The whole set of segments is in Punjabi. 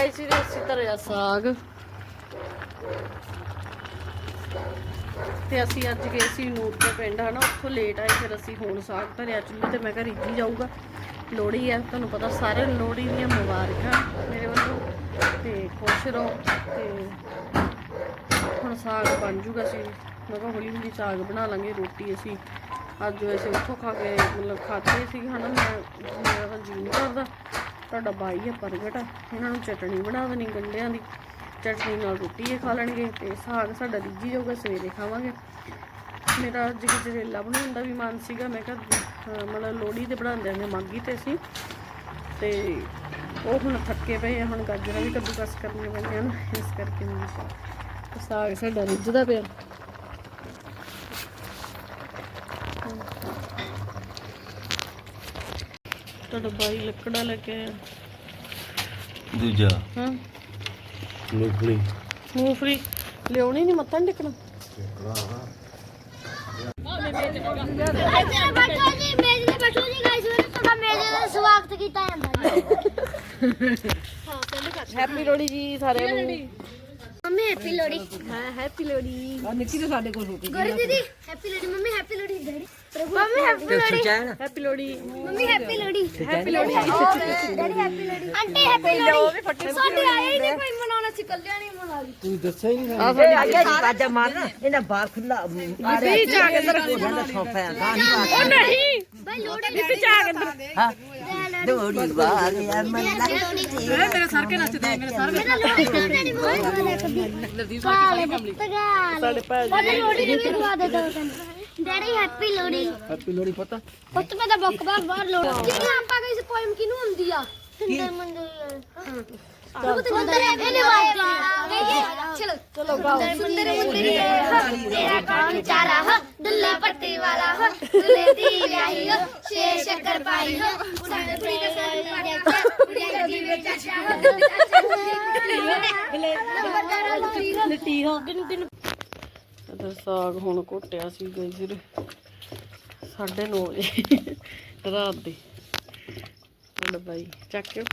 ਗਾਇਸ ਜੀ, ਅਸੀਂ ਧਰਿਆ ਸਾਗ। ਤੇ ਅਸੀਂ ਅੱਜ ਗਏ ਸੀ ਨੂਰ ਦੇ ਪਿੰਡ, ਹਨਾ? ਉੱਥੋਂ ਲੇਟ ਆਏ, ਫਿਰ ਅਸੀਂ ਹੁਣ ਸਾਗ ਧਰਿਆ ਚੁੱਲ੍ਹੇ ਤੇ। ਮੈਂ ਕਿਹਾ ਰੀਜੀ ਜਾਊਗਾ। ਲੋਹੜੀ ਹੈ, ਤੁਹਾਨੂੰ ਪਤਾ ਸਾਰਿਆਂ ਨੂੰ ਲੋਹੜੀ ਦੀਆਂ ਮੁਬਾਰਕਾਂ ਮੇਰੇ ਵੱਲੋਂ। ਤੇ ਖੁਸ਼ ਰਹੋ ਤੇ ਹੁਣ ਸਾਗ ਬਣ ਜੂਗਾ ਸੀ। ਮੈਂ ਕਿਹਾ, ਹੌਲੀ ਹੌਲੀ ਸਾਗ ਬਣਾ ਲਾਂਗੇ, ਰੋਟੀ ਅਸੀਂ ਅੱਜ ਵੈਸੇ ਉੱਥੋਂ ਖਾ ਕੇ, ਮਤਲਬ ਖਾਤੇ ਸੀ, ਹਨਾ? ਮੈਂ, ਮੇਰਾ ਤਾਂ ਜੀਅ ਨਹੀਂ ਕਰਦਾ। ਤੁਹਾਡਾ ਬਾਈ ਹੈ ਪ੍ਰਗਟ ਆ ਇਹਨਾਂ ਨੂੰ ਚਟਣੀ ਬਣਾ ਦੇਣੀ ਗੰਢਿਆਂ ਦੀ। ਚਟਨੀ ਨਾਲ ਰੋਟੀ ਇਹ ਖਾ ਲੈਣਗੇ ਤੇ ਸਾਗ ਸਾਡਾ ਰਿੱਝੀ ਜਾਊਗਾ, ਸਵੇਰੇ ਖਾਵਾਂਗੇ। ਮੇਰਾ ਅੱਜ ਜਰੇਲਾ ਬਣਾਉਣ ਦਾ ਵੀ ਮਨ ਸੀਗਾ, ਮੈਂ ਕਿਹਾ ਮਤਲਬ ਲੋਹੜੀ ਤੇ ਬਣਾਉਂਦੇ ਨੇ ਮਾਗੀ ਤੇ ਅਸੀਂ। ਤੇ ਉਹ ਹੁਣ ਥੱਕੇ ਪਏ ਆ, ਹੁਣ ਗਾਜਰਾਂ ਵੀ ਕੱਦੂਕਸ ਕਰਨੀਆਂ ਪੈਂਦੀਆਂ ਨਾ, ਇਸ ਕਰਕੇ ਮੈਨੂੰ ਸਾਗ ਸਾਡਾ ਰਿੱਝਦਾ ਪਿਆ। ਤੁਹਾਡਾ ਬਾਈ ਲੱਕੜਾ ਲੈ ਕੇ ਆਇਆ। ਦੂਜਾ। ਹਾਂ। ਮੂੰਗਫਲੀ। ਮੂੰਗਫਲੀ। ਲਿਆਉਣੀ ਨਹੀਂ ਮੱਥਾ ਨੀ ਟੇਕਣਾ। ਸਵਾਗਤ ਕੀਤਾ ਜਾਂਦਾ ਜੀ ਹੈਪੀ ਲੋਹੜੀ ਜੀ ਸਾਰਿਆਂ ਨੂੰ। Mummy happy Lohri. ਹਾਂ ਹੈਪੀ ਲੋਹੜੀ। ਗੋਰੀ ਦੀਦੀ happy Lohri. Mummy happy Lohri daddy mummy happy Lohri. Happy Lohri. Mummy happy Lohri. Happy Lohri. Daddy happy Lohri. Aunty happy Lohri. ਸਾਡੇ ਆਏ ਹੀ ਨਹੀਂ ਕੋਈ ਮਨਾਉਣਾ ਸੀ ਕੱਲਿਆਂ ਨਹੀਂ। ਮਨਾ ਲਈ ਆ ਸਾਡੀ ਅੱਗੇ ਬਾਜਾ ਮਾਰਨਾ। ਇਹਨਾਂ ਬਾਹਰ ਖੁੱਲਾ ਬੀਬੀ ਚਾਹ ਕੇ ਅੰਦਰ ਸੋਫਾ ਦਾ ਉਹ ਨਹੀਂ। ਬਈ ਲੋਹੜੀ ਬੀਬੀ ਚਾਹ ਕੇ ਅੰਦਰ। ਹਾਂ। ਦੋੜੀ ਬਾਹਰ ਆ ਮੇਰੇ ਸਰ ਕੇ ਨੱਚਦੇ ਮੇਰੇ ਸਰ ਮੇਰਾ ਲੋਹੜੀ ਤਾਂ ਕਾਲੇ ਪੁੱਤਗਾਲ ਸਾਡੇ ਭੈਣ ਉਹਦੀ ਲੋਹੜੀ ਦੀ ਵੀ ਦਵਾ ਦੇ ਦੋ ਤੈਨੂੰ daddy happy Lohri happy Lohri ਪਤਾ ਪੁੱਤ ਮੈਂ ਤਾਂ ਬੱਕ ਬਾਰ ਬਾਹਰ ਲੋਹੜੀ ਕਿਹਨੇ ਆਪਾਂ ਗਈ ਸੀ ਪੋਇਮ ਕਿਨੂੰ ਹੁੰਦੀ ਆ ਹਿੰਦਰ ਮੰਦਰ ਮੰਦਰ ਚਲੋ ਚਲੋ ਗਾਓ ਮੰਦਰ ਤੇਰਾ ਕੌਣ ਚਾਰਾ ਦੁੱਲੇ ਪੱਟੀ ਵਾਲਾ ਹੋ ਦੁੱਲੇ ਦੀ ਵਿਆਹੀ ਹੋ ਛੇ ਸ਼ੱਕਰ ਪਾਈ ਹੋ। ਸਾਡੇ ਕੁੜੀ ਦਾ ਸਾਰੀ ਪਾੜਿਆ ਕੁੜੀ ਦਾ ਜੀਵੇ ਚਾਚਾ ਹੋ ਨਟੀ ਹੋ। ਦਿਨ ਦਿਨ। ਅਦਰ ਸਾਗ ਹੁਣ ਘੋਟਿਆ ਸੀ ਗਈ ਸਿਰ 9:30 ਵਜੇ ਰਾਤ ਦੇ। ਚੱਲ ਬਾਈ ਚੱਕਿਓ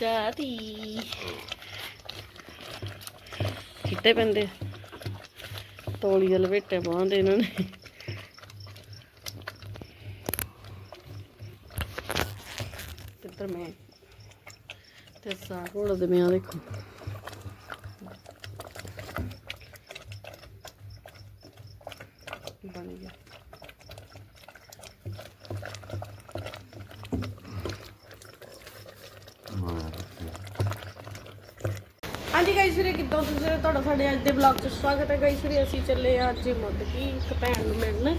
ਚਾਤੀ ਕਿੱਤੇ ਪੈਂਦੇ ਤੋਲੀਆ ਲਵੇਟੇ ਬਾਂਦੇ ਇਹਨਾਂ ਨੇ। ਇੱਧਰ ਮੈਂ ਤੇ ਸਾਗ ਘੋੜਦੇ ਮੈਂ ਆ ਦੇਖੋ ਬਣ ਗਿਆ ਹਾਂਜੀ ਗਾਇਸ ਵੀਰੇ, ਕਿੱਦਾਂ ਤੁਸੀਂ? ਤੁਹਾਡਾ ਸਾਡੇ ਅੱਜ ਦੇ ਵਲੌਗ 'ਚ ਸਵਾਗਤ ਹੈ ਗਾਇਸ ਵੀਰੇ। ਅਸੀਂ ਚੱਲੇ ਆ ਅੱਜ ਮੱਦਕੀ ਇੱਕ ਭੈਣ ਨੂੰ ਮਿਲਣ।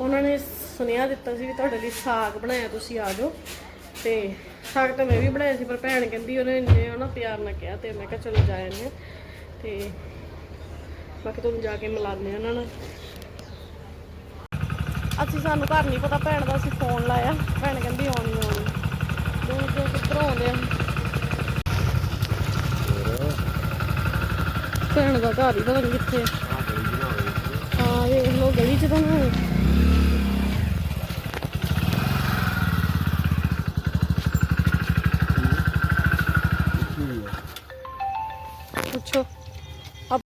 ਉਹਨਾਂ ਨੇ ਸੁਨੇਹਾ ਦਿੱਤਾ ਸੀ ਵੀ ਤੁਹਾਡੇ ਲਈ ਸਾਗ ਬਣਾਇਆ, ਤੁਸੀਂ ਆ ਜਾਓ। ਤੇ ਸਾਗ ਤਾਂ ਮੈਂ ਵੀ ਬਣਾਇਆ ਸੀ, ਪਰ ਭੈਣ ਕਹਿੰਦੀ ਉਹਨੇ ਇੰਨੇ ਉਹਨਾਂ ਪਿਆਰ ਨਾਲ ਕਿਹਾ ਤੇ ਮੈਂ ਕਿਹਾ ਚਲੋ ਜਾ ਆਉਂਦੇ ਹਾਂ। ਤੇ ਬਾਕੀ ਤੁਹਾਨੂੰ ਜਾ ਕੇ ਮਿਲਾਉਂਦੇ ਹਾਂ ਉਹਨਾਂ ਨਾਲ। ਅਸੀਂ ਸਾਨੂੰ ਘਰ ਨਹੀਂ ਪਤਾ, ਭੈਣ ਦਾ ਅਸੀਂ ਫੋਨ ਲਾਇਆ। ਭੈਣ ਕਹਿੰਦੀ ਆਉਣੀ ਆਉਣੀ। ਦੂਰ ਦੂਰ ਕਿੱਧਰੋਂ ਆਉਂਦੇ ਆ। ਭੈਣ ਦਾ ਘਰ ਹੀ ਪਤਾ ਨਹੀਂ ਕਿੱਥੇ ਆ ਹਾਂ ਵੇਖ ਲੋ ਗਲੀ ਚ ਤਾਂ ਨਾ ਪੁੱਛੋ ਅਬ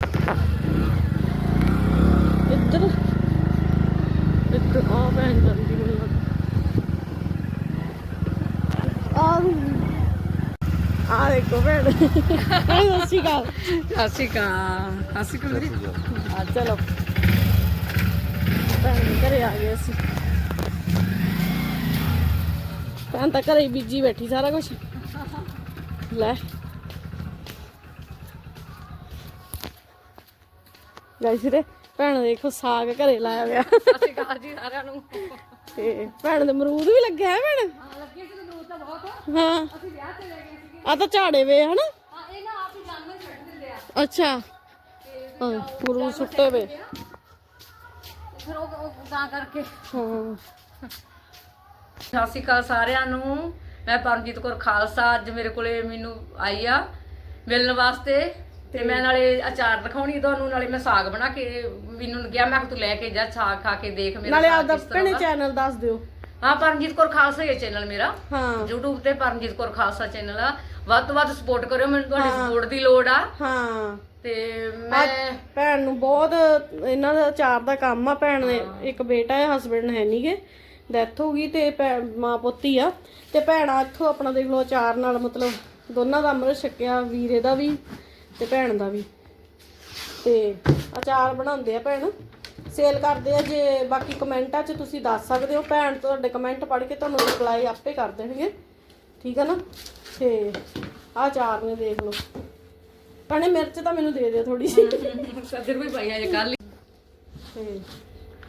ਇੱਧਰ ਇੱਧਰ ਆ ਭੈਣ ਜਾਂਦੀ ਮੈਨੂੰ ਲੱਗਦਾ ਆ ਦੇਖੋ ਭੈਣ ਸਤਿ ਸ਼੍ਰੀ ਅਕਾਲ ਅਸੀਂ ਕਾ ਅਸੀਂ ਕਾ ਮੇਰੀ ਆ ਚਲੋ ਭੈਣ ਦੇ ਘਰੇ ਆ ਗਏ ਅਸੀਂ ਭੈਣ ਤਾਂ ਘਰੇ ਹੀ ਬੀਜੀ ਬੈਠੀ ਸਾਰਾ ਕੁਝ ਲੈ ਗਾਇਸ ਰੇ ਭੈਣ ਦੇਖੋ ਸਾਗ ਘਰੇ ਲਾਇਆ ਹੋਇਆ ਅਸੀਂ ਕਾ ਜੀ ਸਾਰਿਆਂ ਨੂੰ ਤੇ ਭੈਣ ਦੇ ਅਮਰੂਦ ਵੀ ਲੱਗੇ ਹੈ ਭੈਣ ਲੱਗੇ ਸੀ ਦੂਰ ਤਾਂ ਬਹੁਤ ਹਾਂ ਅਸੀਂ ਵਿਆਹ ਤੇ ਲੈ ਗਏ ਆ ਤਾਂ ਝਾੜੇ ਵੇ ਹਨਾ? ਹਾਂ ਇਹ ਨਾ ਆਪ ਹੀ ਜਾਨਵਰ ਛੱਡ ਦਿੰਦੇ ਆ। ਅੱਛਾ। ਹਾਂ ਅਮਰੂਦ ਸੁੱਟੇ ਵੇ। ਫਿਰ ਉਹ ਉਹ ਤਾਂ ਕਰਕੇ। ਹਾਂ। ਸਤਿ ਸ਼੍ਰੀ ਅਕਾਲ ਸਾਰਿਆਂ ਨੂੰ। ਮੈਂ ਪਰਮਜੀਤ ਕੌਰ ਖਾਲਸਾ। ਅੱਜ ਮੇਰੇ ਕੋਲੇ ਮੈਨੂੰ ਆਈ ਆ ਮਿਲਣ ਵਾਸਤੇ। ਤੇ ਮੈਂ ਨਾਲੇ ਅਚਾਰ ਦਿਖਾਉਣੀ ਤੁਹਾਨੂੰ ਨਾਲੇ ਮੈਂ ਸਾਗ ਬਣਾ ਕੇ ਮੈਨੂੰ ਗਿਆ ਮੈਂ ਤੂੰ ਲੈ ਕੇ ਜਾ ਸਾਗ ਖਾ ਕੇ ਦੇਖ ਮੇਰਾ ਨਾਲੇ ਆਪਦਾ ਭੈਣੇ। ਚੈਨਲ ਦੱਸ ਦਿਓ। ਹਾਂ ਪਰਮਜੀਤ ਕੌਰ ਖਾਲਸਾ ਹੀ ਚੈਨਲ ਮੇਰਾ। ਹਾਂ। YouTube ਤੇ ਪਰਮਜੀਤ ਕੌਰ ਖਾਲਸਾ ਚੈਨਲ ਆ। ਵੱਧ ਤੋਂ ਵੱਧ ਸਪੋਰਟ ਕਰਿਓ ਮੈਨੂੰ ਤੁਹਾਡੀ ਸਪੋਰਟ ਦੀ ਲੋੜ ਆ। ਹਾਂ। ਤੇ ਮੈਂ ਭੈਣ ਨੂੰ ਬਹੁਤ ਇਹਨਾਂ ਦਾ ਚਾਰ ਦਾ ਕੰਮ ਆ ਭੈਣ ਦੇ। ਇੱਕ ਬੇਟਾ ਹੈ ਹਸਬੰਡ ਹੈ ਨਹੀਂਗੇ ਡੈਥ ਹੋ ਗਈ ਤੇ ਭੈ- ਮਾਂ ਪੁੱਤੀ ਆ। ਤੇ ਭੈਣਾ ਇੱਥੋਂ ਆਪਣਾ ਦੇਖ ਲਓ ਚਾਰ ਨਾਲ ਮਤਲਬ ਦੋਨਾਂ ਦਾ ਅੰਮ੍ਰਿਤ ਛਕਿਆ ਵੀਰੇ ਦਾ ਵੀ ਤੇ ਭੈਣ ਦਾ ਵੀ। ਤੇ ਅਚਾਰ ਬਣਾਉਂਦੇ ਆ ਭੈਣ। ਸੇਲ ਕਰਦੇ ਆ ਜੇ ਬਾਕੀ ਕਮੈਂਟਾਂ 'ਚ ਤੁਸੀਂ ਦੱਸ ਸਕਦੇ ਹੋ। ਭੈਣ ਤੁਹਾਡੇ ਕਮੈਂਟ ਪੜ੍ਹ ਕੇ ਤੁਹਾਨੂੰ ਰਿਪਲਾਈ ਆਪੇ ਕਰ ਦੇਣਗੇ। ਠੀਕ ਆ ਨਾ? ਤੇ ਆਹ ਅਚਾਰ ਨੇ ਦੇਖ ਲਓ। ਭੈਣੇ ਮਿਰਚ ਤਾਂ ਮੈਨੂੰ ਦੇ ਦਿਓ ਥੋੜੀ ਜਿਹੀ। ਸੱਜਰ ਵੀ ਪਾਈ ਆ ਜੇ ਕੱਲ ਤੇ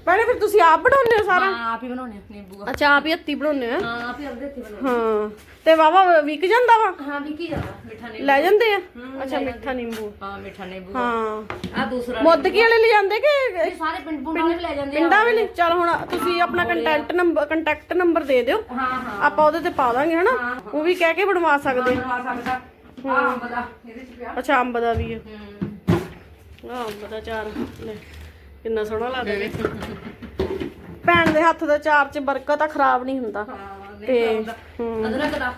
ਭੈਣੇ ਫਿਰ ਤੁਸੀਂ ਆਪ ਬਣਾਉਂਦੇ ਹੋ ਸਾਰਾ? ਹਾਂ ਆਪ ਹੀ ਬਣਾਉਣੇ ਆ ਨਿੰਬੂ ਅੱਛਾ ਆਪ ਹੀ ਹੱਤੀ ਬਣਾਉਂਦੇ ਆ ਹਾਂ ਆਪ ਹੀ ਆਪਦੇ ਹੱਥੀਂ ਬਣਾਉਣੇ ਹਾਂ। ਤੇ ਵਾਵਾ ਵਿਕ ਜਾਂਦਾ ਵਾ? ਹਾਂ ਵੀ ਕੀ ਜਾਂਦਾ ਮਿੱਠਾ ਨਿੰਬੂ। ਲੈ ਜਾਂਦੇ ਆ? ਅੱਛਾ ਮਿੱਠਾ ਨਿੰਬੂ। ਹਾਂ ਮਿੱਠਾ ਨਿੰਬੂ ਹਾਂ। ਆ ਦੂਸਰਾ ਮੁੱਦਕੀ ਵਾਲੇ ਲੈ ਜਾਂਦੇ ਕਿ ਇਹ ਸਾਰੇ ਪਿੰਡ ਪੁੰਡ ਵਾਲੇ ਵੀ ਲੈ ਜਾਂਦੇ ਆ। ਪਿੰਡਾਂ ਵੀ ਨਹੀਂ? ਚਲ ਹੁਣ ਤੁਸੀਂ ਆਪਣਾ ਕੰਟੈਕਟ ਨੰਬਰ ਕੰਟੈਕਟ ਨੰਬਰ ਦੇ ਦਿਓ। ਹਾਂ ਹਾਂ ਆਪਾਂ ਉਹਦੇ ਤੇ ਪਾ ਦਾਂਗੇ ਹਨਾ? ਉਹ ਵੀ ਕਹਿ ਕੇ ਬਣਵਾ ਸਕਦੇ। ਬਣਵਾ ਸਕਦਾ। ਆ ਅੰਬ ਦਾ ਇਹਦੇ ਚ ਪਿਆ। ਅੱਛਾ ਅੰਬ ਦਾ ਵੀ ਹੈ। ਹੂੰ ਅੰਬ ਦਾ ਚਾਰ ਲੈ। ਕਿੰਨਾ ਸੋਹਣਾ ਲੱਗਦਾ ਵੇ ਭੈਣ ਦੇ ਹੱਥ ਦਾ ਚਾਰ ਚ ਬਰਕਤ ਆ ਖਰਾਬ ਨਹੀਂ ਹੁੰਦਾ। ਤੇ ਅਦਰਕ ਦਾ।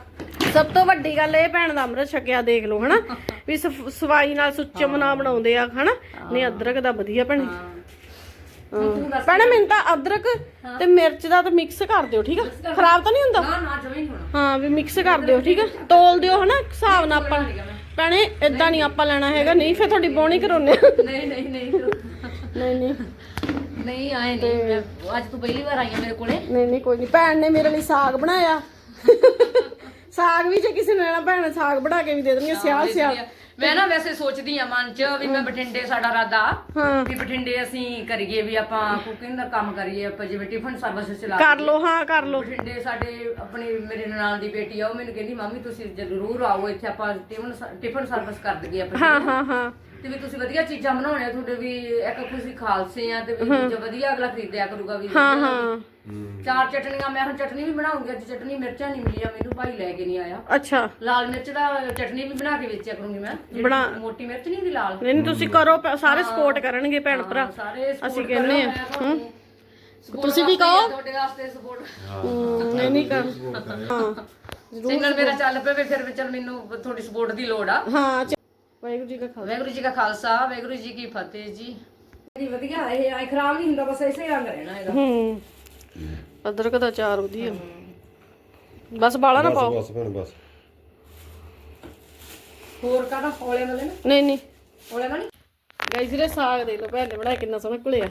ਸਭ ਤੋਂ ਵੱਡੀ ਗੱਲ ਇਹ ਭੈਣ ਦਾ ਅੰਮ੍ਰਿਤ ਛਕਿਆ ਦੇਖ ਲਓ ਹਨਾ? ਵੀ ਸਵਾਈ ਨਾਲ ਸੁੱਚਮ ਨਾ ਬਣਾਉਂਦੇ ਆ ਹਨਾ? ਨਹੀਂ ਅਦਰਕ ਦਾ ਵਧੀਆ ਭੈਣੇ। ਭੈਣੇ ਮੈਨੂੰ। ਤਾਂ ਅਦਰਕ ਤੇ ਮਿਰਚ ਦਾ ਤਾਂ ਮਿਕਸ ਕਰ ਦਿਓ ਠੀਕ ਆ? ਖਰਾਬ ਤਾਂ ਨਹੀਂ ਹੁੰਦਾ? ਨਾ ਨਾ ਜਮੇ ਨਹੀਂ ਹੋਣਾ। ਹਾਂ ਵੀ ਮਿਕਸ ਕਰ ਦਿਓ ਠੀਕ ਆ? ਤੋਲ ਦਿਓ ਹਨਾ? ਹਿਸਾਬ ਨਾਲ ਆਪਾਂ ਭੈਣੇ ਇਦਾਂ ਨਹੀਂ ਆਪਾਂ ਲੈਣਾ ਹੈਗਾ ਨਹੀਂ ਫਿਰ ਤੁਹਾਡੀ ਬੋਣੀ ਕਰਾਉਨੇ ਨਹੀਂ ਨਹੀਂ ਨਹੀਂ। ਨਹੀਂ ਨਹੀਂ। ਨਹੀਂ ਆਏ ਨਹੀਂ। ਮੈਂ ਅੱਜ ਤੂੰ ਪਹਿਲੀ ਵਾਰ ਆਈ ਆ ਮੇਰੇ ਕੋਲੇ। ਨਹੀਂ ਨਹੀਂ ਕੋਈ ਨਹੀਂ। ਭੈਣ ਨੇ ਮੇਰੇ ਲਈ ਸਾਗ ਬਣਾਇਆ। ਸਾਗ ਵੀ ਜੇ ਕਿਸੇ ਨੇ ਲੈਣਾ ਭੈਣ ਨੇ ਸਾਗ ਬਣਾ ਕੇ ਵੀ ਦੇ ਦੇਣਗੇ ਸਿਆਲ ਸਿਆਲ। ਮੈਂ ਨਾ ਵੈਸੇ ਸੋਚਦੀ ਆ ਮਨ 'ਚ ਵੀ ਮੈਂ ਬਠਿੰਡੇ ਸਾਡਾ ਰਾਦਾ। ਹਾਂ। ਵੀ ਬਠਿੰਡੇ ਅਸੀਂ ਕਰੀਏ ਵੀ ਆਪਾਂ ਕੁਕਿੰਗ ਦਾ ਕੰਮ ਕਰੀਏ ਆਪਾਂ ਜਿਵੇਂ ਟਿਫਨ ਸਰਵਿਸ ਚਲਾ ਕਰ ਲਓ ਹਾਂ ਕਰ ਲਓ। ਬਠਿੰਡੇ ਸਾਡੇ ਆਪਣੀ ਮੇਰੇ ਨਨਾਣ ਦੀ ਬੇਟੀ ਆ ਉਹ ਮੈਨੂੰ ਕਹਿੰਦੀ ਮਾਮੀ ਤੁਸੀਂ ਜ਼ਰੂਰ ਆਓ ਇੱਥੇ ਆਪਾਂ ਟਿਫਨ ਟਿਫਨ ਸਰਵਿਸ ਕਰ ਦਈਏ ਆਪਾਂ ਹਾਂ ਹਾਂ ਹਾਂ। ਤੇ ਵੀ ਤੁਸੀਂ ਵਧੀਆ ਚੀਜ਼ਾਂ ਬਣਾਉਣੇ ਆ ਤੁਹਾਡੇ ਵੀ ਇੱਕ ਤੁਸੀਂ ਖਾਲਸੇ ਆ ਤੇ ਵੀ ਦੂਜਾ ਵਧੀਆ ਅਗਲਾ ਖਰੀਦਿਆ ਕਰੂਗਾ ਵੀ। ਹਾਂ ਹਾਂ। ਚਾਰ ਚਟਨੀਆਂ ਮੈਂ ਹੁਣ ਚਟਨੀ ਵੀ ਬਣਾਉਂਗੀ ਅੱਜ ਚਟਨੀ ਮਿਰਚਾਂ ਨਹੀਂ ਮਿਲੀਆਂ ਮੈਨੂੰ ਭਾਈ ਲੈ ਕੇ ਨਹੀਂ ਆਇਆ। ਅੱਛਾ। ਲਾਲ ਮਿਰਚ ਦਾ ਚਟਨੀ ਵੀ ਬਣਾ ਕੇ ਵੇਚਿਆ ਕਰੂੰਗੀ ਮੈਂ ਬਣਾ- ਮੋਟੀ ਮਿਰਚ ਨਹੀਂ ਦੀ ਲਾਲ। ਨਹੀਂ ਤੁਸੀਂ ਕਰੋ ਸਾਰੇ ਸਪੋਰਟ ਕਰਨਗੇ ਭੈਣ ਭਰਾ। ਅਸੀਂ ਕਹਿੰਦੇ ਆ, ਤੁਸੀਂ ਵੀ ਕਹੋ। ਤੁਹਾਡੇ ਵਾਸਤੇ ਸਪੋਰਟ ਨਹੀਂ ਨਹੀਂ ਕਰ। ਹਾਂ। ਚੈਨਲ ਮੇਰਾ ਚੱਲ ਪਵੇ ਫਿਰ ਵੀ ਚੱਲ ਮੈਨੂੰ ਤੁਹਾਡੀ ਸਪੋਰਟ ਦੀ ਲੋੜ ਆ। ਹਾਂ ਵਾਹਿਗੁਰੂ ਜੀ ਕਾ ਖਾਲਸਾ। ਵਾਹਿਗੁਰੂ ਜੀ ਕਾ ਖਾਲਸਾ ਵਾਹਿਗੁਰੂ ਜੀ ਕੀ ਫਤਿਹ ਜੀ। ਜੀ ਵਧੀਆ ਇਹ ਆਈ ਖਰਾਬ ਨਹੀਂ ਹੁੰਦਾ ਬਸ ਇਸੇ ਰੰਗ ਰਹਿਣਾ ਇਹਦਾ। ਹੂੰ। ਅਦਰਕ ਦਾ ਚਾਰ ਵਧੀਆ। ਬਸ ਬਾਲਾ ਨਾ ਪਾਓ। ਬਸ ਭੈਣ ਬਸ। ਹੋਰ ਕਾਹਦਾ ਫੋਲੇ ਵਾਲੇ ਨਾ? ਨਹੀਂ ਨਹੀਂ। ਫੋਲੇ ਵਾਲੀ? ਗਾਈਸ ਇਹਦੇ ਸਾਗ ਦੇ ਲੋ ਭੈਣ ਨੇ ਬਣਾਇਆ ਕਿੰਨਾ ਸੋਹਣਾ ਘੁਲਿਆ।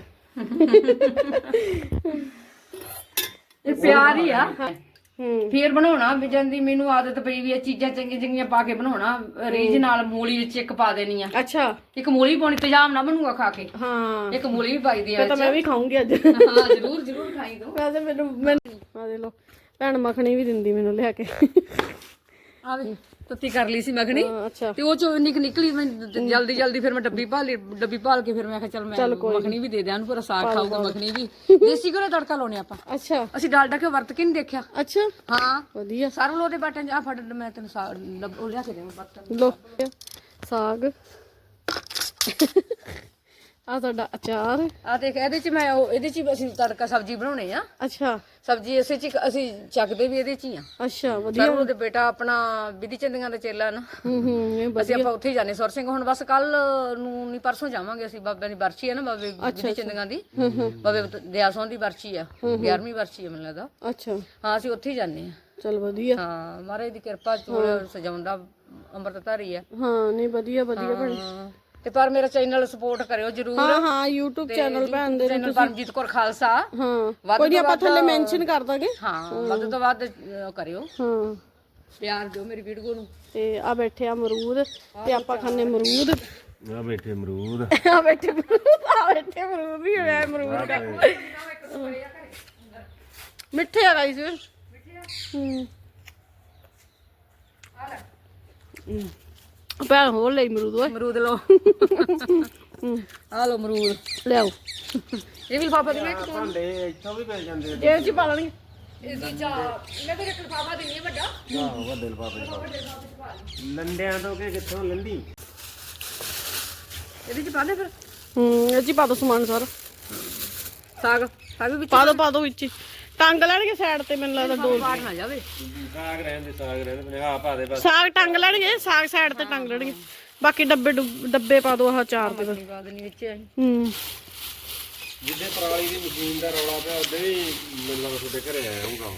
ਇਹ ਪਿਆਰ ਹੀ ਆ। ਹੂੰ। ਫੇਰ ਬਣਾਉਣਾ ਵੀ ਜਾਂਦੀ ਮੈਨੂੰ ਆਦਤ ਪਈ ਵੀ ਇਹ ਚੀਜ਼ਾਂ ਚੰਗੀਆਂ ਚੰਗੀਆਂ ਪਾ ਕੇ ਬਣਾਉਣਾ ਰੀਝ ਨਾਲ ਮੂਲੀ ਵਿੱਚ ਇੱਕ ਪਾ ਦੇਣੀ ਆ। ਅੱਛਾ। ਇੱਕ ਮੂਲੀ ਪਾਉਣੀ ਤੇਜ਼ਾਬ ਨਾ ਬਣੂਗਾ ਖਾ ਕੇ। ਹਾਂ। ਇੱਕ ਮੂਲੀ ਵੀ ਪਾਈ ਦੀ ਆ ਤਾਂ ਮੈਂ ਵੀ ਖਾਉਂਗੀ ਅੱਜ। ਹਾਂ ਜਰੂਰ ਜਰੂਰ ਖਾਈ ਦੋ ਵੈਸੇ ਮੈਨੂੰ ਮੈਂ ਆ ਦੇ ਲੋ ਭੈਣ ਮੱਖਣੀ ਵੀ ਦਿੰਦੀ ਮੈਨੂੰ ਲਿਆ ਕੇ। ਆ ਵੇ। ਤੱਤੀ ਕਰ ਲਈ ਸੀ ਮੱਖਣੀ ਹਾਂ, ਅੱਛਾ। ਤੇ ਉਹ ਚੋਂ ਨਿਕ ਨਿਕਲੀ ਮੈਂ ਜਲਦੀ ਜਲਦੀ ਫਿਰ ਮੈਂ ਡੱਬੀ ਭਾਲ ਲਈ ਡੱਬੀ ਭਾਲ ਕੇ ਫਿਰ ਮੈਂ ਕਿਹਾ ਚੱਲ ਮੈਂ ਮੱਖਣੀ ਵੀ ਦੇ ਦਿਆਂ ਨੂੰ ਪੂਰਾ ਸਾਗ ਖਾਊਗਾ ਮੱਖਣੀ ਵੀ। ਦੇਸੀ ਘਰੇ ਤੜਕਾ ਲਾਉਣੇ ਆਪਾਂ। ਅੱਛਾ। ਅਸੀਂ ਡਾਲਡਾ ਕੇ ਵਰਤ ਕੇ ਨਹੀਂ ਦੇਖਿਆ। ਅੱਛਾ। ਹਾਂ। ਵਧੀਆ। ਸਰਵ ਲੋ ਦੇ ਬਟਨ ਆ ਫੜ ਮੈਂ ਤੈਨੂੰ ਸਾਗ ਲੱਭ- ਉਹ ਲਿਆ ਕੇ ਦੇਵਾਂ ਬਟਨ ਲੋ ਸਾਗ। ਆ ਤੁਹਾਡਾ ਅਚਾਰ। ਆ ਦੇਖ ਇਹਦੇ ਚ ਮੈਂ ਉਹ ਇਹਦੇ ਚ ਹੀ ਅਸੀਂ ਤੜਕਾ ਸਬਜ਼ੀ ਬਣਾਉਣੇ ਆ। ਅੱਛਾ। ਸਬਜ਼ੀ ਇਸੇ ਚ ਹੀ ਅਸੀਂ ਚੱਕਦੇ ਵੀ ਇਹਦੇ ਚ ਹੀ ਆ। ਅੱਛਾ ਵਧੀਆ। ਸਰਵ ਦੇ ਬੇਟਾ ਆਪਣਾ ਵਿਧੀ ਚੰਦੀਆਂ ਦਾ ਚੇਲਾ ਨਾ। ਹੂੰ ਹੂੰ ਇਹ ਵਧੀਆ। ਅਸੀਂ ਆਪਾਂ ਉੱਥੇ ਹੀ ਜਾਣੇ ਸੁਰ ਸਿੰਘ ਹੁਣ ਬਸ ਕੱਲ ਨੂੰ ਨਹੀਂ ਪਰਸੋਂ ਜਾਵਾਂਗੇ ਅਸੀਂ ਬਾਬਿਆਂ ਦੀ ਬਰਸੀ ਹੈ ਨਾ ਬਾਬੇ ਵਿਧੀ ਚੰਦੀਆਂ ਦੀ। ਬਾਬੇ ਦਿਆਸੋਂ ਦੀ ਬਰਸੀ ਆ 11ਵੀਂ ਬਰਸੀ ਹੈ ਮੈਨੂੰ ਲੱਗਦਾ। ਅੱਛਾ। ਹਾਂ ਅਸੀਂ ਉੱਥੇ ਹੀ ਜਾਣੇ ਆ। ਚਲ ਵਧੀਆ। ਹਾਂ ਮਹਾਰਾਜ ਦੀ ਕਿਰਪਾ ਚੋਲ ਸਜਾਉਂਦਾ ਅੰਮ੍ਰਿਤ ਧਾਰੀ ਆ। ਹਾਂ ਨਹੀਂ ਵਧੀਆ ਵਧੀਆ ਭੈਣ। ਹਾਂ। ਤੇ ਪਰ ਮੇਰਾ ਚੈਨਲ ਸਪੋਰਟ ਕਰਿਓ ਜਰੂਰ। ਹਾਂ ਹਾਂ YouTube ਚੈਨਲ ਭੈਣ ਦੇ ਚੈਨਲ ਪਰਮਜੀਤ ਕੌਰ ਖਾਲਸਾ। ਹਾਂ ਕੋਈ ਨਹੀਂ ਆਪਾਂ ਥੱਲੇ ਮੈਂਸ਼ਨ ਕਰ ਦਾਂਗੇ। ਹਾਂ ਵੱਧ ਤੋਂ ਵੱਧ ਕਰਿਓ। ਹਾਂ। ਪਿਆਰ ਦਿਓ ਮੇਰੀ ਵੀਡੀਓ ਨੂੰ। ਤੇ ਆ ਬੈਠੇ ਆ ਅਮਰੂਦ ਤੇ ਆਪਾਂ ਖਾਣੇ ਅਮਰੂਦ। ਆ ਬੈਠੇ ਅਮਰੂਦ। ਆ ਬੈਠੇ ਅਮਰੂਦ ਆ ਬੈਠੇ ਅਮਰੂਦ ਵੀ ਹੈ ਅਮਰੂਦ। ਦਾ ਮਿੱਠੇ ਆ ਗਾਈਸ ਹੂੰ। ਹੂੰ। ਭੈਣ ਹੋਰ ਲਈ ਅਮਰੂਦ ਓਏ। ਅਮਰੂਦ ਲਓ। ਆ ਲਓ ਅਮਰੂਦ। ਲਿਆਓ। ਇਹ ਵੀ ਲਿਫਾਫਾ ਦੇਣਾ ਭਾਂਡੇ ਇੱਥੋਂ ਵੀ ਮਿਲ ਜਾਂਦੇ ਇਹ ਚ ਪਾ ਇਹਦੀ ਚਾ ਮੈਂ ਤੇ ਲਿਫਾਫਾ ਦੇਣੀ ਹੈ ਵੱਡਾ। ਆਹ ਵੱਡੇ ਲਫਾਫੇ ਲੰਡਿਆਂ ਤੋਂ ਕਿ ਕਿੱਥੋਂ ਲੰਡੀ? ਇਹਦੇ ਚ ਪਾ ਦੇ ਫਿਰ। ਹੂੰ ਇਹ ਹੀ ਪਾ ਦੋ ਸਮਾਨ ਸਾਰਾ। ਸਾਗ ਸਾਗ ਵੀ ਵਿੱਚ ਪਾ ਦੋ। ਪਾ ਦੋ ਵਿੱਚ ਹੀ। ਟੰਗ ਲੈਣਗੇ ਸਾਈਡ ਤੇ ਮੈਨੂੰ ਲੱਗਦਾ ਡੋਰ ਪਾੜ ਨਾ ਜਾਵੇ। ਸਾਗ ਰਹਿੰਦੇ ਸਾਗ ਰਹਿੰਦੇ ਬਨੇ ਆ ਪਾ ਦੇ ਬਸ। ਸਾਗ ਟੰਗ ਲੈਣਗੇ ਸਾਗ ਸਾਈਡ ਤੇ ਟੰਗ ਲੈਣਗੇ। ਬਾਕੀ ਡੱਬੇ ਡੁੱਬ- ਡੱਬੇ ਪਾ ਦੋ ਆਹ ਚਾਰ ਦੇ ਨਹੀਂ ਬਾਦ ਨਹੀਂ ਵਿੱਚ ਆਈ। ਹੂੰ। ਜਿੱਦੇ ਪਰਾਲੀ ਦੀ ਮਸ਼ੀਨ ਦਾ ਰੌਲਾ ਪਿਆ ਉਦੋਂ ਵੀ ਮੈਨੂੰ ਤੁਹਾਡੇ ਘਰੇ ਆਇਆ ਹੂੰਗਾ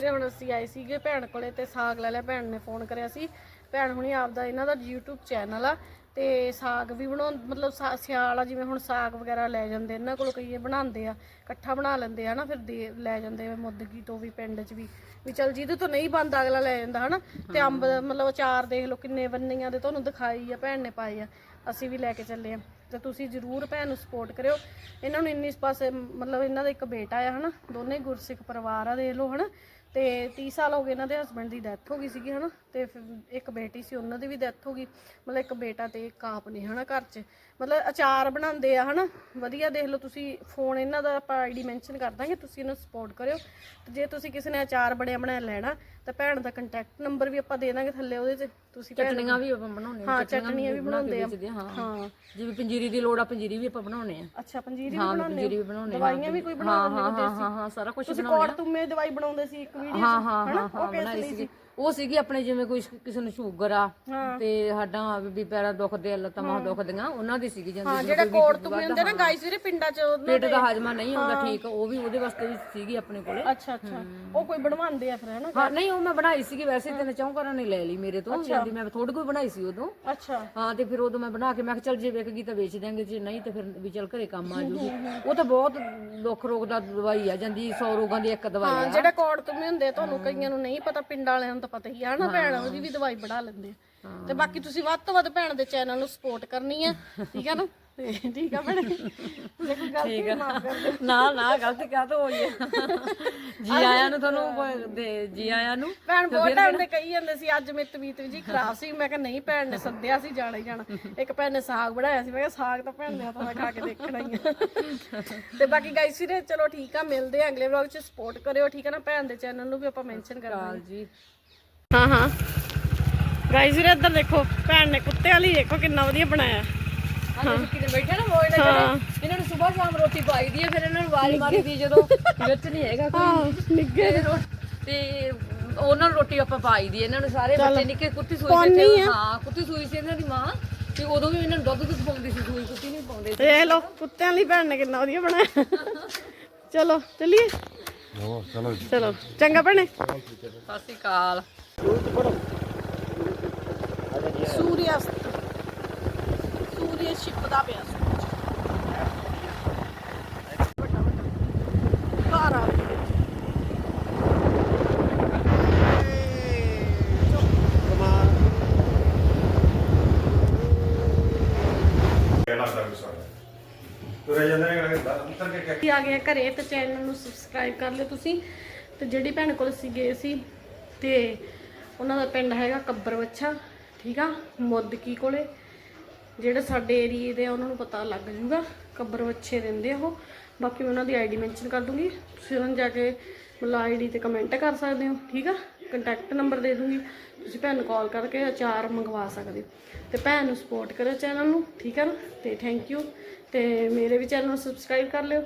ਤੇ ਹੁਣ ਅਸੀਂ ਆਏ ਸੀਗੇ ਭੈਣ ਕੋਲੇ ਤੇ ਸਾਗ ਲੈ ਲਿਆ ਭੈਣ ਨੇ ਫੋਨ ਕਰਿਆ ਸੀ। ਭੈਣ ਹੁਣੀ ਆਪਦਾ ਇਹਨਾਂ ਦਾ YouTube ਚੈਨਲ ਆ ਤੇ ਸਾਗ ਵੀ ਬਣਾਉਂ ਮਤਲਬ ਸਾ- ਸਿਆਲ ਆ, ਜਿਵੇਂ ਹੁਣ ਸਾਗ ਵਗੈਰਾ ਲੈ ਜਾਂਦੇ, ਇਹਨਾਂ ਕੋਲ ਕਈ ਬਣਾਉਂਦੇ ਆ, ਇਕੱਠਾ ਬਣਾ ਲੈਂਦੇ ਆ ਨਾ ਫਿਰ ਦੇ, ਲੈ ਜਾਂਦੇ ਆ, ਮੁੱਦਗੀ ਤੋਂ ਵੀ, ਪਿੰਡ 'ਚ ਵੀ ਵੀ ਚਲ ਜਿਹਦੇ ਤੋਂ ਨਹੀਂ ਬਣਦਾ ਅਗਲਾ ਲੈ ਜਾਂਦਾ, ਹਨਾ, ਤੇ ਅੰਬ ਮਤਲਬ ਅਚਾਰ ਦੇਖ ਲਓ, ਕਿੰਨੇ ਬੰਨੀਆਂ ਦੇ ਤੁਹਾਨੂੰ ਦਿਖਾਈ ਆ, ਭੈਣ ਨੇ ਪਾਏ ਆ, ਅਸੀਂ ਵੀ ਲੈ ਕੇ ਚੱਲੇ ਆ, ਤੇ ਤੁਸੀਂ ਜਰੂਰ ਭੈਣ ਨੂੰ ਸਪੋਰਟ ਕਰਿਓ, ਇਹਨਾਂ ਨੂੰ ਇੰਨੀ ਪਾਸੇ, ਮਤਲਬ ਇਹਨਾਂ ਦਾ ਇੱਕ ਬੇਟਾ ਆ, ਹਨਾ, ਦੋਨੇ ਗੁਰਸਿੱਖ ਪਰਿਵਾਰ ਆ, ਦੇਖ ਲਓ, ਹਨਾ, ਤੇ 30 ਸਾਲ ਹੋ ਗਏ ਇਹਨਾਂ ਦੇ ਹਸਬੰਡ ਦੀ ਡੈਥ ਹੋ ਗਈ ਸੀਗੀ, ਹਨਾ ਤੇ ਇੱਕ ਬੇਟੀ ਸੀ ਉਹਨਾਂ ਦੀ ਵੀ ਡੈਥ ਹੋ ਗਈ। ਮਤਲਬ ਇੱਕ ਬੇਟਾ ਤੇ ਇੱਕ ਆਪ ਨੇ ਹਨਾ ਘਰ 'ਚ। ਮਤਲਬ ਅਚਾਰ ਬਣਾਉਂਦੇ ਆ ਹਨਾ। ਵਧੀਆ ਦੇਖ ਲਓ ਤੁਸੀਂ ਫੋਨ ਇਹਨਾਂ ਦਾ ਆਪਾਂ ਆਈਡੀ ਮੈਂਸ਼ਨ ਕਰ ਦਾਂਗੇ ਤੁਸੀਂ ਇਹਨਾਂ ਨੂੰ ਸਪੋਰਟ ਕਰਿਓ। ਤੇ ਜੇ ਤੁਸੀਂ ਕਿਸੇ ਨੇ ਅਚਾਰ ਬਣਿਆ ਬਣਾਇਆ ਲੈਣਾ ਤਾਂ ਭੈਣ ਦਾ ਕੰਟੈਕਟ ਨੰਬਰ ਵੀ ਆਪਾਂ ਦੇ ਦਾਂਗੇ ਥੱਲੇ ਉਹਦੇ 'ਚ। ਤੁਸੀਂ ਚਟਨੀਆਂ ਵੀ ਆਪਾਂ ਬਣਾਉਣੇ ਹਾਂ ਚਟਨੀਆਂ ਵੀ ਬਣਾਉਂਦੇ ਆ। ਹਾਂ ਜਿਵੇਂ ਪੰਜੀਰੀ ਦੀ ਲੋੜ ਆ ਪੰਜੀਰੀ ਵੀ ਆਪਾਂ ਬਣਾਉਣੇ ਆ ਅੱਛਾ ਪੰਜੀਰੀ ਵੀ ਬਣਾਉਂਦੇ ਪੰਜੀਰੀ ਹੋ ਵੀ ਬਣਾਉਣੇ ਆ ਦਵਾਈਆਂ ਵੀ ਕੋਈ ਬਣਾ ਹਾਂ ਦਿੰਦੇ ਹਾਂ ਹੁੰਦੇ ਹਾਂ ਸੀ? ਹਾਂ ਹਾਂ ਸਾਰਾ ਕੁਝ ਤੁਸੀਂ ਕੋੜ ਤੁਮੇ ਦਵਾਈ ਬਣਾਉਂਦੇ ਸੀ ਇੱਕ ਵੀਡੀਓ ਹਾਂ 'ਚ ਹਾਂ ਹਾਂ ਉਹ ਬਣਾਈ ਸੀ? ਉਹ ਸੀਗੀ ਆਪਣੇ ਜਿਵੇਂ ਕੋਈ ਕਿਸੇ ਨੂੰ ਸ਼ੂਗਰ ਆ। ਤੇ ਹੱਡਾਂ ਵੀ ਪੈਰਾਂ ਦੁਖਦੇ ਆ ਲੱਤਾਂ ਮਾਂ ਦੁਖਦੀਆਂ ਉਹਨਾਂ ਦੀ ਸੀਗੀ ਜਾਂਦੀ ਹਾਂ ਜਿਹੜਾ ਕੋੜ ਤੁਮੇ ਹੁੰਦੇ ਨਾ ਗਾਈਸ ਵੀਰੇ ਪਿੰਡਾਂ 'ਚ ਉਹਨਾਂ ਪੇਟ ਦਾ ਹਾਜ਼ਮਾ ਨਹੀਂ ਹੁੰਦਾ ਠੀਕ ਉਹ ਵੀ ਉਹਦੇ ਵਾਸਤੇ ਵੀ ਸੀਗੀ ਆਪਣੇ ਕੋਲੇ। ਅੱਛਾ ਅੱਛਾ। ਉਹ ਕੋਈ ਬਣਵਾਉਂਦੇ ਆ ਫਿਰ ਹਨਾ ਹਾਂ ਨਹੀਂ ਉਹ ਮੈਂ ਬਣਾਈ ਸੀਗੀ ਵੈਸੇ ਤੇ ਚੌਂਕਰਾਂ ਨੇ ਲੈ ਲਈ ਮੇਰੇ ਤੋਂ ਜਾਂਦੀ ਮੈਂ ਥੋੜੀ ਕੋਈ ਬਣਾਈ ਸੀ ਉਦੋਂ। ਅੱਛਾ। ਹਾਂ ਤੇ ਫਿਰ ਉਦੋਂ ਮੈਂ ਬਣਾ ਕੇ ਮੈਂ ਕਿਹਾ ਚੱਲ ਜੇ ਵਿਕ ਗਈ ਤਾਂ ਵੇਚ ਦਿਆਂਗੇ ਜੇ ਨਹੀਂ ਤਾਂ ਫਿਰ ਵੀ ਚੱਲ ਘਰੇ ਕੰਮ ਆ ਜੂਗੀ। ਉਹ ਤਾਂ ਬਹੁਤ ਦੁੱਖ ਰੋਗ ਦਾ ਦਵਾਈ ਆ ਜਾਂਦੀ 100 ਰੋਗਾਂ ਦੀ ਇੱਕ ਦਵਾਈ ਆ। ਜਿਹੜੇ ਕੋੜ ਤੁਮੇ ਹੁੰਦੇ ਤੁਹਾਨੂੰ ਕਈਆਂ ਨੂੰ ਨਹੀਂ ਪਤਾ ਪਿੰਡਾਂ ਵਾਲਿਆਂ ਨੂੰ ਤਾਂ ਪਤਾ ਹੀ ਆ ਹਨਾ ਭੈਣ ਉਹਦੀ ਵੀ ਦਵਾਈ ਬਣਾ ਲੈਂਦੇ ਆ। ਤੇ ਬਾਕੀ ਤੁਸੀਂ ਵੱਧ ਤੋਂ ਵੱਧ ਭੈਣ ਦੇ ਚੈਨਲ ਨੂੰ ਸਪੋਰਟ ਕਰਨੀ ਆ ਠੀਕ ਆ ਨਾ? ਤੇ ਠੀਕ ਆ ਭੈਣੇ। ਕੋਈ ਗਲਤੀ ਦਿਓ। ਨਾ ਨਾ ਗਲਤੀ ਕਾਹ ਤੋਂ ਹੋਈ ਹੈ ਜੀ ਆਇਆਂ ਨੂੰ ਤੁਹਾਨੂੰ ਦੇ ਜੀ ਆਇਆਂ ਨੂੰ। ਭੈਣ ਬਹੁਤ ਟਾਈਮ ਦੇ ਕਹੀ ਜਾਂਦੇ ਸੀ ਅੱਜ ਮੇਰੀ ਤਬੀਅਤ ਵੀ ਜੀ ਖਰਾਬ ਸੀ। ਮੈਂ ਕਿਹਾ ਨਹੀਂ ਭੈਣ ਨੇ ਸੱਦਿਆ ਸੀ ਜਾਣਾ ਹੀ ਜਾਣਾ। ਇੱਕ ਭੈਣ ਨੇ ਸਾਗ ਬਣਾਇਆ ਸੀ ਮੈਂ ਕਿਹਾ ਸਾਗ ਤਾਂ ਭੈਣ ਨੇ ਤਾਂ ਮੈਂ ਖਾ ਕੇ ਦੇਖਣਾ ਹੀ ਆ। ਤੇ ਬਾਕੀ ਗਾਈਸ ਵੀਰੇ ਚਲੋ ਠੀਕ ਆ ਮਿਲਦੇ ਆ ਅਗਲੇ ਵਲੌਗ 'ਚ। ਸਪੋਰਟ ਕਰਿਓ ਠੀਕ ਆ ਨਾ? ਭੈਣ ਦੇ ਚੈਨਲ ਨੂੰ ਵੀ ਆਪਾਂ ਮੈਂਸ਼ਨ ਕਰਾਂਗੇ ਜੀ। ਹਾਂ ਹਾਂ। ਗਾਈਸ ਵੀਰੇ ਇੱਧਰ ਦੇਖੋ ਭੈਣ ਨੇ ਕੁੱਤੇ ਵਾਲੀ ਦੇਖੋ ਕਿੰਨਾ ਵਧੀਆ ਬਣਾਇਆ। ਹਾਂ। ਕਿਤੇ ਬੈਠੇ ਨਾ ਮੋਏ ਨਾਲ ਜਿਹੜੇ ਇਹਨਾਂ ਨੂੰ ਸਵੇਰ ਸ਼ਾਮ ਰੋਟੀ ਪਾਈ ਦੀ ਹੈ ਫਿਰ ਇਹਨਾਂ ਨੂੰ ਆਵਾਜ਼ ਮਾਰੀ ਦੀ ਜਦੋਂ ਵਿੱਚ ਨਹੀਂ ਹੈਗਾ ਕੋਈ। ਨਿੱਗੇ ਤੇ ਉਹਨਾਂ ਨੂੰ ਰੋਟੀ ਆਪਾਂ ਪਾਈ ਦੀ ਇਹਨਾਂ ਨੂੰ ਸਾਰੇ ਬੱਚੇ ਨਿੱਕੇ ਕੁੱਤੀ ਸੂਈ ਸੀ ਪਾਉਂਦੀ ਇੱਥੇ, ਆ। ਹਾਂ ਕੁੱਤੀ ਸੂਈ ਸੀ ਇਹਨਾਂ ਦੀ ਮਾਂ ਤੇ ਉਦੋਂ ਵੀ ਇਹਨਾਂ ਨੂੰ ਦੁੱਧ ਦੁੱਧ ਪਾਉਂਦੀ ਸੀ ਸੂਈ ਕੁੱਤੀ ਨਹੀਂ ਪਾਉਂਦੇ ਸੀ। ਦੇਖ ਲਓ ਕੁੱਤਿਆਂ ਲਈ ਭੈਣ ਨੇ ਕਿੰਨਾ ਵਧੀਆ ਬਣਾਇਆ। ਚਲੋ ਚੱਲੀਏ। ਚਲੋ ਚਲੋ ਚੰਗਾ ਭੈਣੇ। ਸਤਿ ਸ਼੍ਰੀ ਅਕਾਲ। ਸੂਰਿਆਸਤ ਸੂਰਿਆ ਛਿਪਦਾ ਪਿਆ ਸੂਰਜ ਘਰ ਆ ਗਏ। ਤੁਰੇ ਜਾਂਦੇ ਨੇ ਅੰਤਰ ਕੇ ਅਸੀਂ ਆ ਗਏ ਆ ਘਰੇ ਤੇ ਚੈਨਲ ਨੂੰ ਸਬਸਕ੍ਰਾਈਬ ਕਰ ਲਿਓ ਤੁਸੀਂ। ਤੇ ਜਿਹੜੀ ਭੈਣ ਕੋਲ ਅਸੀਂ ਗਏ ਸੀ ਤੇ ਉਹਨਾਂ ਦਾ ਪਿੰਡ ਹੈਗਾ ਕੱਬਰਵੱਛਾ ਠੀਕ ਆ, ਮੁੱਦਕੀ ਕੋਲੇ। ਜਿਹੜੇ ਸਾਡੇ ਏਰੀਏ ਦੇ ਆ, ਉਹਨਾਂ ਨੂੰ ਪਤਾ ਲੱਗ ਜੂਗਾ, ਕੱਬਰ ਵੱਛੇ ਰਹਿੰਦੇ ਆ ਉਹ। ਬਾਕੀ ਮੈਂ ਉਹਨਾਂ ਦੀ ਆਈਡੀ ਮੈਂਸ਼ਨ ਕਰ ਦੂੰਗੀ। ਤੁਸੀਂ ਉਹਨਾਂ ਨੂੰ ਜਾ ਕੇ ਮਤਲਬ ਆਈਡੀ ਤੇ ਕਮੈਂਟ ਕਰ ਸਕਦੇ ਹੋ, ਠੀਕ ਆ? ਕੰਟੈਕਟ ਨੰਬਰ ਦੇ ਦੂੰਗੀ। ਤੁਸੀਂ ਭੈਣ ਨੂੰ ਕਾਲ ਕਰਕੇ ਅਚਾਰ ਮੰਗਵਾ ਸਕਦੇ ਹੋ। ਤੇ ਭੈਣ ਨੂੰ ਸਪੋਰਟ ਕਰੋ ਚੈਨਲ ਨੂੰ, ਠੀਕ ਆ ਨਾ? ਤੇ ਥੈਂਕ ਯੂ ਤੇ ਮੇਰੇ ਵੀ ਚੈਨਲ ਨੂੰ ਸਬਸਕ੍ਰਾਈਬ ਕਰ ਲਿਓ।